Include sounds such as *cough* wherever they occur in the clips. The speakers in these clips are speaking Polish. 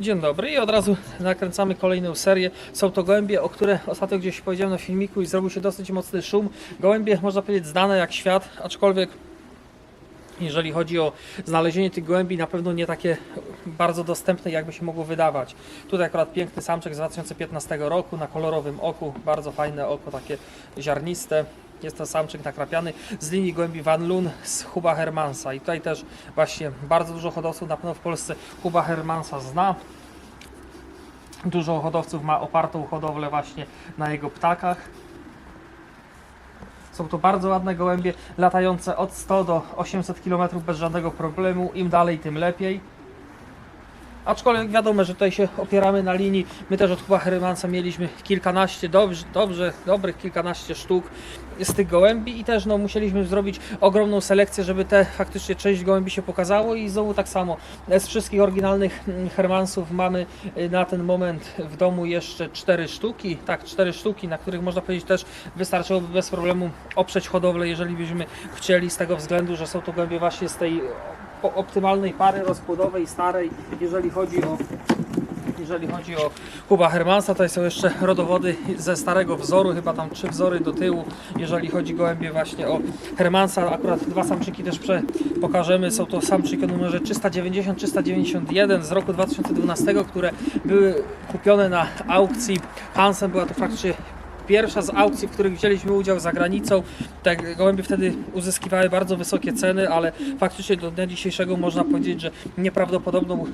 Dzień dobry i od razu nakręcamy kolejną serię. Są to gołębie, o które ostatnio gdzieś powiedziałem na filmiku i zrobił się dosyć mocny szum. Gołębie można powiedzieć znane jak świat, aczkolwiek jeżeli chodzi o znalezienie tych gołębi, na pewno nie takie bardzo dostępne, jakby się mogło wydawać. Tutaj akurat piękny samczyk z 2015 roku na kolorowym oku, bardzo fajne oko, takie ziarniste. Jest to samczyk nakrapiany z linii gołębi Van Loon z Huba Hermansa. I tutaj też właśnie bardzo dużo hodowców na pewno w Polsce Huba Hermansa zna. Dużo hodowców ma opartą hodowlę właśnie na jego ptakach. Są to bardzo ładne gołębie, latające od 100 do 800 km bez żadnego problemu. Im dalej, tym lepiej. Aczkolwiek wiadomo, że tutaj się opieramy na linii. My też od Kuba Hermansa mieliśmy kilkanaście, dobrze, dobrze, dobrych kilkanaście sztuk z tych gołębi i też no, musieliśmy zrobić ogromną selekcję, żeby te faktycznie część gołębi się pokazało i znowu tak samo z wszystkich oryginalnych mm, Hermansów mamy y, na ten moment w domu jeszcze cztery sztuki, tak, cztery sztuki, na których można powiedzieć też wystarczyłoby bez problemu oprzeć hodowlę, jeżeli byśmy chcieli z tego względu, że są to gołębie właśnie z tej optymalnej pary rozpłodowej, starej, jeżeli chodzi o jeżeli chodzi o Kuba Hermansa, tutaj są jeszcze rodowody ze starego wzoru, chyba tam trzy wzory do tyłu, jeżeli chodzi gołębie właśnie o Hermansa, akurat dwa samczyki też prze pokażemy, są to samczyki o numerze 390-391 z roku 2012, które były kupione na aukcji Hansen, była to faktycznie pierwsza z aukcji, w których wzięliśmy udział za granicą. Te gołębie wtedy uzyskiwały bardzo wysokie ceny, ale faktycznie do dnia dzisiejszego można powiedzieć, że nieprawdopodobną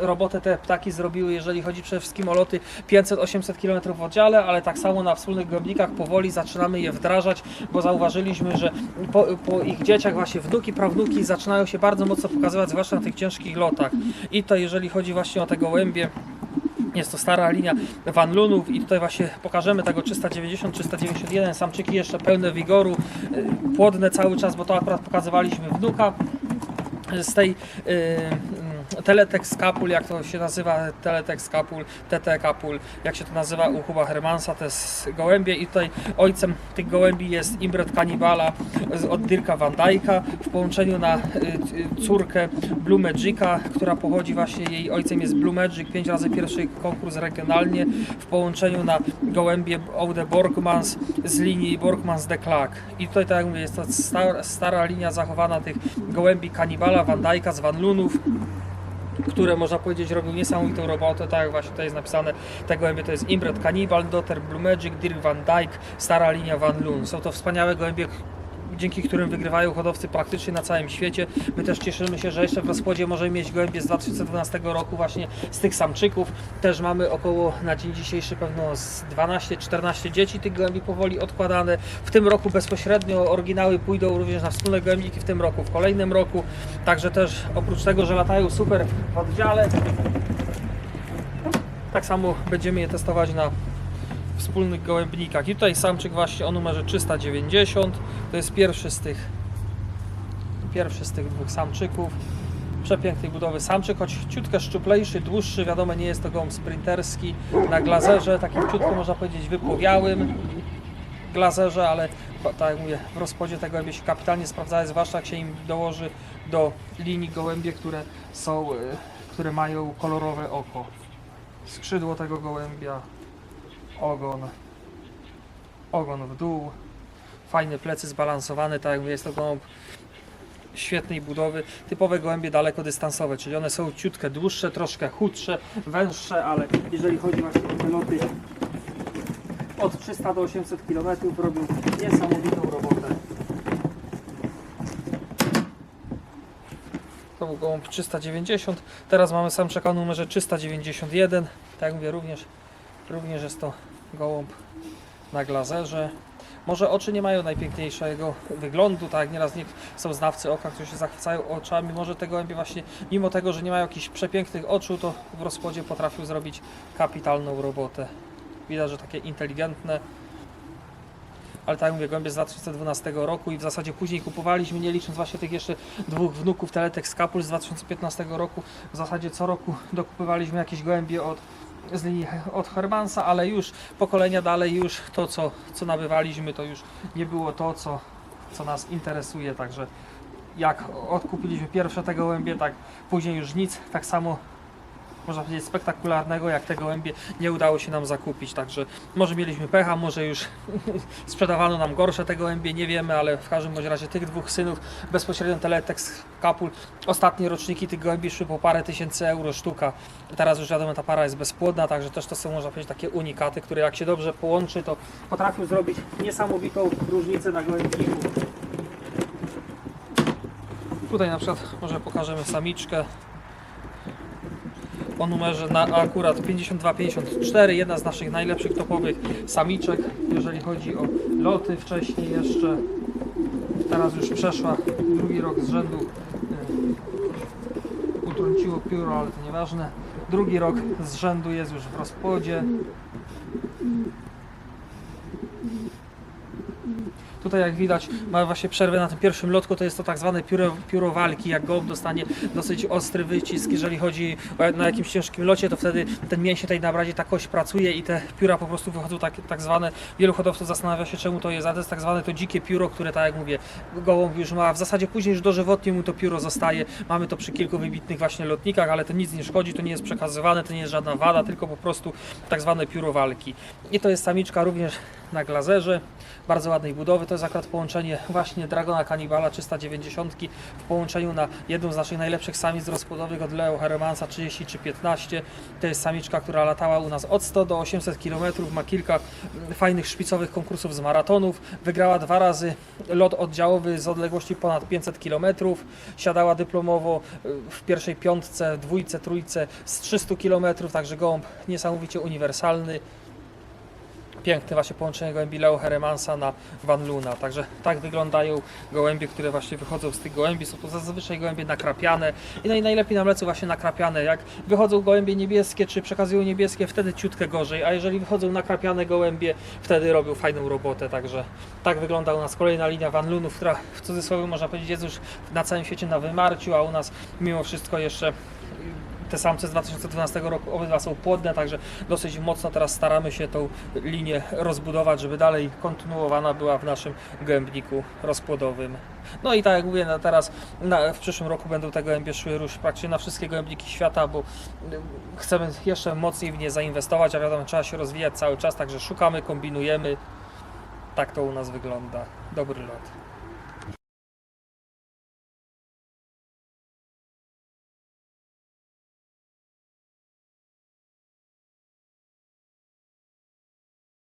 robotę te ptaki zrobiły, jeżeli chodzi przede wszystkim o loty 500-800 km w oddziale, ale tak samo na wspólnych gołębnikach powoli zaczynamy je wdrażać, bo zauważyliśmy, że po, po ich dzieciach właśnie wnuki, prawnuki zaczynają się bardzo mocno pokazywać, zwłaszcza na tych ciężkich lotach. I to jeżeli chodzi właśnie o te gołębie, jest to stara linia Van Lunów i tutaj właśnie pokażemy tego 390-391 samczyki jeszcze pełne wigoru, y, płodne cały czas, bo to akurat pokazywaliśmy wnuka z tej y, Teletex Capul, jak to się nazywa, Teletex Capul, TT Capul, jak się to nazywa u Huba Hermansa, to jest gołębie i tutaj ojcem tych gołębi jest Imbret Kanibala od Dirka Van Dijk'a w połączeniu na y, y, córkę Blue Magica, która pochodzi właśnie, jej ojcem jest Blue Magic, pięć razy pierwszy konkurs regionalnie w połączeniu na gołębie Oude Borgmans z linii Borgmans de Klag. I tutaj tak jak mówię, jest to stara, stara linia zachowana tych gołębi Kanibala, Van Dijk'a z Van Lunów które można powiedzieć robią niesamowitą robotę, tak jak właśnie tutaj jest napisane, te gołębie to jest Imbret Cannibal, Dotter Blue Magic, Dirk Van Dyke, stara linia Van Loon. Są to wspaniałe gołębie, dzięki którym wygrywają hodowcy praktycznie na całym świecie. My też cieszymy się, że jeszcze w rozkładzie możemy mieć gołębie z 2012 roku właśnie z tych samczyków. Też mamy około na dzień dzisiejszy pewno z 12-14 dzieci tych gołębi powoli odkładane. W tym roku bezpośrednio oryginały pójdą również na wspólne gołębniki w tym roku, w kolejnym roku. Także też oprócz tego, że latają super w oddziale, tak samo będziemy je testować na wspólnych gołębnikach. I tutaj samczyk właśnie o numerze 390. To jest pierwszy z tych pierwszy z tych dwóch samczyków. Przepięknej budowy samczyk, choć ciutkę szczuplejszy, dłuższy, wiadomo nie jest to gołąb sprinterski. Na glazerze, takim ciutko można powiedzieć wypłowiałym glazerze, ale tak jak mówię, w rozpodzie te gołębie się kapitalnie sprawdzają, zwłaszcza jak się im dołoży do linii gołębie, które są, y, które mają kolorowe oko. Skrzydło tego gołębia, ogon, ogon w dół, fajne plecy zbalansowane, tak jak mówię, jest to gołąb świetnej budowy, typowe gołębie dalekodystansowe, czyli one są ciutkę dłuższe, troszkę chudsze, węższe, ale jeżeli chodzi właśnie o te loty od 300 do 800 km robią niesamowitą robotę. To był gołąb 390, teraz mamy samczyka o numerze 391, tak jak mówię, również, również jest to gołąb na glazerze. Może oczy nie mają najpiękniejszego wyglądu, tak nieraz nie są znawcy oka, którzy się zachwycają oczami. Może te gołębie właśnie, mimo tego, że nie mają jakichś przepięknych oczu, to w rozkładzie potrafią zrobić kapitalną robotę. Widać, że takie inteligentne. Ale tak jak mówię, gołębie z 2012 roku i w zasadzie później kupowaliśmy, nie licząc właśnie tych jeszcze dwóch wnuków Teletex Scapul z 2015 roku. W zasadzie co roku dokupywaliśmy jakieś gołębie od, z od Hermansa, ale już pokolenia dalej już to, co, co nabywaliśmy, to już nie było to, co, co nas interesuje. Także jak odkupiliśmy pierwsze te gołębie, tak później już nic. Tak samo można powiedzieć, spektakularnego, jak te gołębie nie udało się nam zakupić. Także może mieliśmy pecha, może już *laughs* sprzedawano nam gorsze te gołębie, nie wiemy, ale w każdym razie tych dwóch synów, bezpośrednio Teletex, Kapul, ostatnie roczniki tych gołębi szły po parę tysięcy euro sztuka. Teraz już wiadomo, ta para jest bezpłodna, także też to są, można powiedzieć, takie unikaty, które jak się dobrze połączy, to potrafią zrobić niesamowitą różnicę na gołębniku. Tutaj na przykład może pokażemy samiczkę o numerze na akurat 52-54, jedna z naszych najlepszych topowych samiczek, jeżeli chodzi o loty wcześniej jeszcze. Teraz już przeszła drugi rok z rzędu. e, Utrąciło pióro, ale to nieważne. Drugi rok z rzędu jest już w rozpłodzie. Tutaj jak widać ma właśnie przerwę na tym pierwszym lotku, to jest to tak zwane pióro, pióro walki, jak gołąb dostanie dosyć ostry wycisk, jeżeli chodzi na jakimś ciężkim locie, to wtedy ten mięsień tej na brazie ta kość pracuje i te pióra po prostu wychodzą tak, tak zwane, wielu hodowców zastanawia się czemu to jest, a to jest tak zwane to dzikie pióro, które tak jak mówię, gołąb już ma, w zasadzie później już dożywotnie mu to pióro zostaje, mamy to przy kilku wybitnych właśnie lotnikach, ale to nic nie szkodzi, to nie jest przekazywane, to nie jest żadna wada, tylko po prostu tak zwane pióro walki. I to jest samiczka również na glazerze, bardzo ładnej budowy. To jest akurat połączenie właśnie Dragona Kanibala 390 w połączeniu na jedną z naszych najlepszych samic rozpłodowych od Leo Hermansa 3315. To jest samiczka, która latała u nas od 100 do 800 km, ma kilka fajnych szpicowych konkursów z maratonów. Wygrała dwa razy lot oddziałowy z odległości ponad 500 km. Siadała dyplomowo y, w pierwszej piątce, dwójce, trójce z 300 km, także gołąb niesamowicie uniwersalny piękne właśnie połączenie gołębi Leo Heremansa na Van Luna. Także tak wyglądają gołębie, które właśnie wychodzą z tych gołębi. Są to zazwyczaj gołębie nakrapiane i no i najlepiej na mlecu właśnie nakrapiane. Jak wychodzą gołębie niebieskie, czy przekazują niebieskie, wtedy ciutkę gorzej, a jeżeli wychodzą nakrapiane gołębie, wtedy robią fajną robotę. Także tak wygląda u nas kolejna linia Van Lunów, która w cudzysłowie można powiedzieć jest już na całym świecie na wymarciu, a u nas mimo wszystko jeszcze te samce z 2012 roku obydwa są płodne, także dosyć mocno teraz staramy się tą linię rozbudować, żeby dalej kontynuowana była w naszym gębniku rozpłodowym. No i tak jak mówię, no teraz na, w przyszłym roku będą te gołębie szły już praktycznie na wszystkie gołębniki świata, bo y, chcemy jeszcze mocniej w nie zainwestować, a wiadomo, trzeba się rozwijać cały czas, także szukamy, kombinujemy. Tak to u nas wygląda. Dobry lot.